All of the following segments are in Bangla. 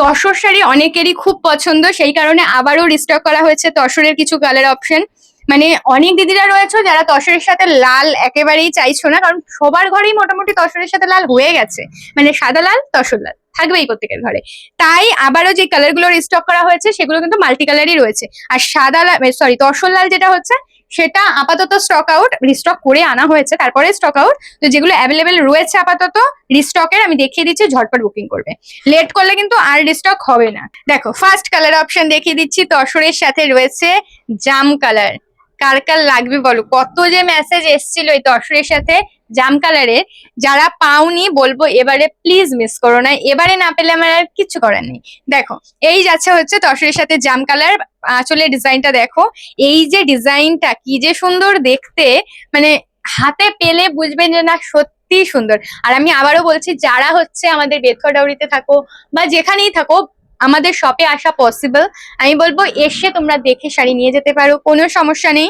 তসর শাড়ি অনেকেরই খুব পছন্দ, সেই কারণে আবারও রিস্টক করা হয়েছে তসরের কিছু কালার অপশন মানে অনেক দিদিরা রয়েছে যারা তসরের সাথে লাল একেবারেই চাইছো না, কারণ সবার ঘরেই মোটামুটি তসরের সাথে লাল হয়ে গেছে। মানে সাদা লাল, তসর লাল, থাকবেই প্রত্যেকের ঘরে। তাই আবারও যে কালারগুলো রিস্টক করা হয়েছে, সেগুলো কিন্তু মাল্টি কালারই রয়েছে। আর সাদা লাল সরি তসর লাল যেটা হচ্ছে সেটা আপাতত স্টক আউট রিস্টক করে আনা হয়েছে। তারপরে স্টক আউট তো যেগুলো অ্যাভেলেবেল রয়েছে আপাতত রিস্টকের আমি দেখিয়ে দিচ্ছি, ঝটপট বুকিং করবে। লেট করলে কিন্তু আর রিস্টক হবে না। দেখো ফার্স্ট কালার অপশন দেখিয়ে দিচ্ছি, তসরের সাথে রয়েছে জাম কালার কার কার লাগবে বলো? কত যে মেসেজ এসছিল এই তসরের সাথে জাম কালারের যারা পাওনি বলব এবারে প্লিজ মিস করো না। এবারে না পেলে আমার আর কিছু করার নেই। দেখো, এই যাচ্ছে হচ্ছে তসরের সাথে জাম কালার। আসলে ডিজাইনটা দেখো, এই যে ডিজাইনটা কি যে সুন্দর দেখতে মানে হাতে পেলে বুঝবেন যে না সত্যি সুন্দর। আর আমি আবারও বলছি, যারা হচ্ছে আমাদের বেথরডাউরিতে থাকো বা যেখানেই থাকো, আমাদের শপে আসা পসিবল আমি বলব, এসে তোমরা দেখে শাড়ি নিয়ে যেতে পারো, কোনো সমস্যা নেই।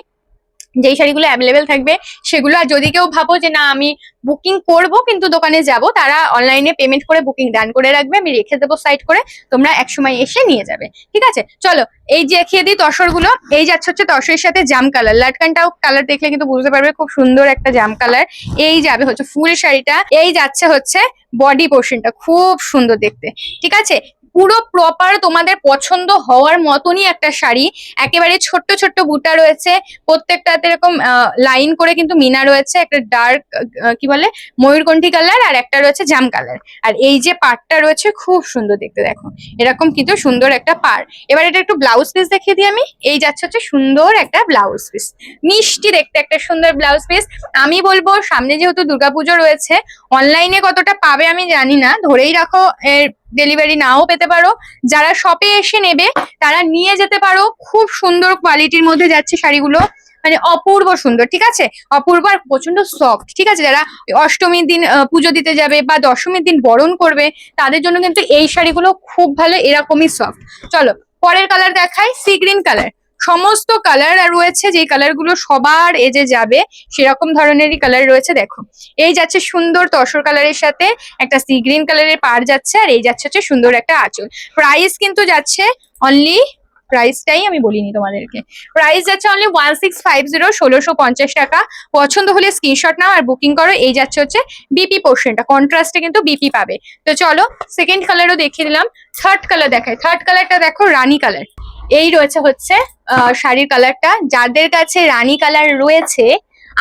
যেই শাড়িগুলো অ্যাভেলেবেল থাকবে সেগুলো। আর যদি কেউ ভাবো যে না, আমি বুকিং করব কিন্তু দোকানে যাব, তারা অনলাইনে পেমেন্ট করে বুকিং ডান করে রাখবে। আমি রেখে দেবো সাইড করে, তোমরা একসময় এসে নিয়ে যাবে। ঠিক আছে? চলো, এই যে দেখিয়ে দিই তসরগুলো। এই যাচ্ছে হচ্ছে তসরের সাথে জাম কালার লাটকানটাও কালার দেখলে কিন্তু বুঝতে পারবে খুব সুন্দর একটা জাম কালার এই যাবে হচ্ছে ফুল শাড়িটা। এই যাচ্ছে হচ্ছে বডি পোর্শনটা খুব সুন্দর দেখতে। ঠিক আছে? পুরো প্রপার তোমাদের পছন্দ হওয়ার মতনই একটা শাড়ি। একেবারে ছোট্ট ছোট্ট বুটা রয়েছে। প্রত্যেকটাতে এরকম লাইন করে কিন্তু মিনা রয়েছে। একটা ডার্ক কি বলে? ময়ূরকণ্ঠী কালার আর একটা রয়েছে জাম কালার আর এই যে পাড়টা রয়েছে খুব সুন্দর দেখতে, দেখো। এরকম কিন্তু সুন্দর একটা পাড়। এবার এটা একটু ব্লাউজ পিস দেখিয়ে দিই আমি। এই যাচ্ছে হচ্ছে সুন্দর একটা ব্লাউজ পিস মিষ্টি দেখতে একটা সুন্দর ব্লাউজ পিস আমি বলব, সামনে যেহেতু দুর্গাপুজো রয়েছে অনলাইনে কতটা পাবে আমি জানি না। ধরেই রাখো, এর ডেলিভারি নাও পেতে পারো। যারা শপে এসে নেবে, তারা নিয়ে যেতে পারো। খুব সুন্দর কোয়ালিটির মধ্যে যাচ্ছে শাড়িগুলো। মানে অপূর্ব সুন্দর, ঠিক আছে? অপূর্ব আর প্রচণ্ড সফট ঠিক আছে? যারা অষ্টমীর দিন পুজো দিতে যাবে বা দশমীর দিন বরণ করবে, তাদের জন্য কিন্তু এই শাড়িগুলো খুব ভালো, এরকমই সফট চলো, পরের কালার দেখাই সি গ্রিন কালার সমস্ত কালার রয়েছে যে কালারগুলো সবার এজে যাবে, সেরকম ধরনেরই কালার রয়েছে, দেখো। এই যাচ্ছে সুন্দর তসর কালারের সাথে একটা সি গ্রিন কালারের পার যাচ্ছে, আর এই যাচ্ছে হচ্ছে সুন্দর একটা আঁচল। প্রাইস কিন্তু যাচ্ছে অনলি প্রাইসটাই আমি বলিনি তোমাদেরকে। প্রাইস যাচ্ছে only one six five zero ষোলোশো পঞ্চাশ টাকা। পছন্দ হলে স্ক্রিনশট নাও আর বুকিং করো, এই যাচ্ছে হচ্ছে বিপি পোর্শনটা কন্ট্রাস্টে কিন্তু বিপি পাবে। তো চলো সেকেন্ড কালারও দেখিয়ে দিলাম। থার্ড কালার দেখায় থার্ড কালারটা দেখো রানী কালার এই রয়েছে হচ্ছে শাড়ির কালারটা যাদের কাছে রানী কালার রয়েছে,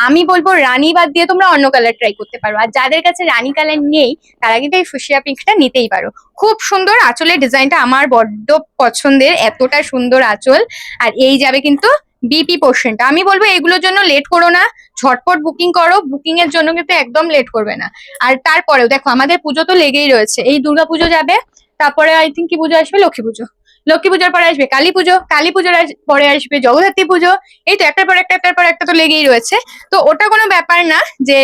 আমি বলব রানী বাদ দিয়ে তোমরা অন্য কালার ট্রাই করতে পারো। আর যাদের কাছে রানী কালার নেই, তারা কিন্তু এই ফুসিয়া পিঙ্কটা নিতেই পারো। খুব সুন্দর আঁচলের ডিজাইনটা আমার বড্ড পছন্দের, এতটা সুন্দর আঁচল। আর এই যাবে কিন্তু বিপি পোর্শনটা আমি বলব এগুলোর জন্য লেট করো না, ঝটপট বুকিং করো। বুকিং এর জন্য কিন্তু একদম লেট করবে না। আর তারপরেও দেখো, আমাদের পুজো তো লেগেই রয়েছে। এই দুর্গা পুজো যাবে, তারপরে আই থিঙ্ক কি পুজো আসবে? লক্ষ্মী পুজো। লক্ষ্মী পুজোর পরে আসবে কালী পুজো, কালী পুজোর পরে আসবে জগদ্ধাত্রী পুজো। এই তো একটার পর একটা, একটার পর একটা তো লেগেই রয়েছে। তো ওটা কোনো ব্যাপার না যে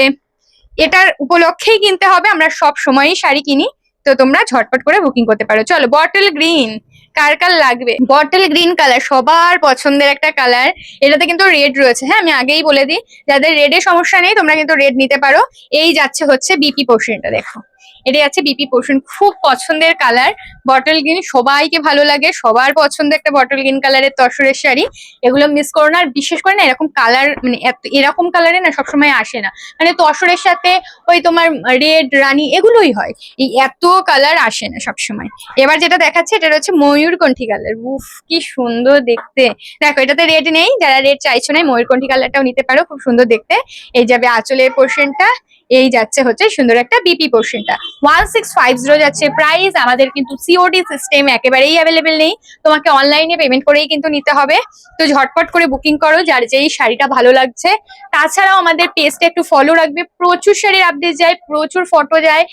এটার উপলক্ষেই কিনতে হবে, আমরা সব সময়ই শাড়ি কিনি। তো তোমরা ঝটপট করে বুকিং করতে পারো। চলো বটল গ্রিন কার কার লাগবে? বটল গ্রিন কালার, সবার পছন্দের একটা কালার। এটাতে কিন্তু রেড রয়েছে। হ্যাঁ আমি আগেই বলে দিই, যাদের রেডের সমস্যা নেই, তোমরা কিন্তু রেড নিতে পারো। এই যাচ্ছে হচ্ছে বিপি পোর্শনটা দেখো। এটা যাচ্ছে বিপি পোর্শন খুব পছন্দের কালার, বটল গ্রিন। সবাইকে ভালো লাগে। সবার পছন্দ একটা বটল গ্রিন কালারের তসরের শাড়ি। এগুলো মিস করো না। আর বিশেষ করে না, এরকম কালার মানে এরকম কালারে না সবসময় আসে না। মানে তসরের সাথে ওই তোমার রেড রানী এগুলোই হয়। এই এত কালার আসে না সবসময়। এবার যেটা দেখাচ্ছে, এটা হচ্ছে ময়ূরকণ্ঠী কালার উফ, কি সুন্দর দেখতে। দেখো, এটাতে রেড নেই, যারা রেড চাইছো না ময়ূরকণ্ঠী কালারটাও নিতে পারো, খুব সুন্দর দেখতে। এই যাবে আঁচলের পোর্শনটা এই যাচ্ছে হচ্ছে সুন্দর একটা বিপি পোর্শনটা ওয়ান সিক্স ফাইভ জিরো যাচ্ছে প্রাইস আমাদের কিন্তু সিওডি সিস্টেম একেবারেই অ্যাভেলেবেল নেই। তোমাকে অনলাইনে পেমেন্ট করেই কিন্তু নিতে হবে। তো ঝটপট করে বুকিং করো, যার যেই শাড়িটা ভালো লাগছে। তাছাড়াও আমাদের পেজটা একটু ফলো রাখবে। প্রচুর শাড়ির আপডেট যায়, প্রচুর ফটো যায়।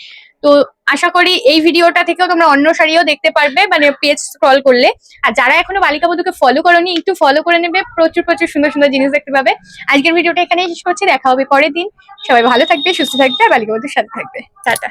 তো আশা করি এই ভিডিওটা থেকেও তোমরা অন্য শাড়িও দেখতে পারবে মানে পেজ স্ক্রল করলে। আর যারা এখনও বালিকা বধুকে ফলো করোনি, একটু ফলো করে নেবে। প্রচুর প্রচুর সুন্দর সুন্দর জিনিস দেখতে পাবে। আজকের ভিডিওটা এখানেই শেষ করছি। দেখা হবে পরের দিন। সবাই ভালো থাকবে, সুস্থ থাকবে, আর বালিকা বধুর সাথে থাকবে। টাটা।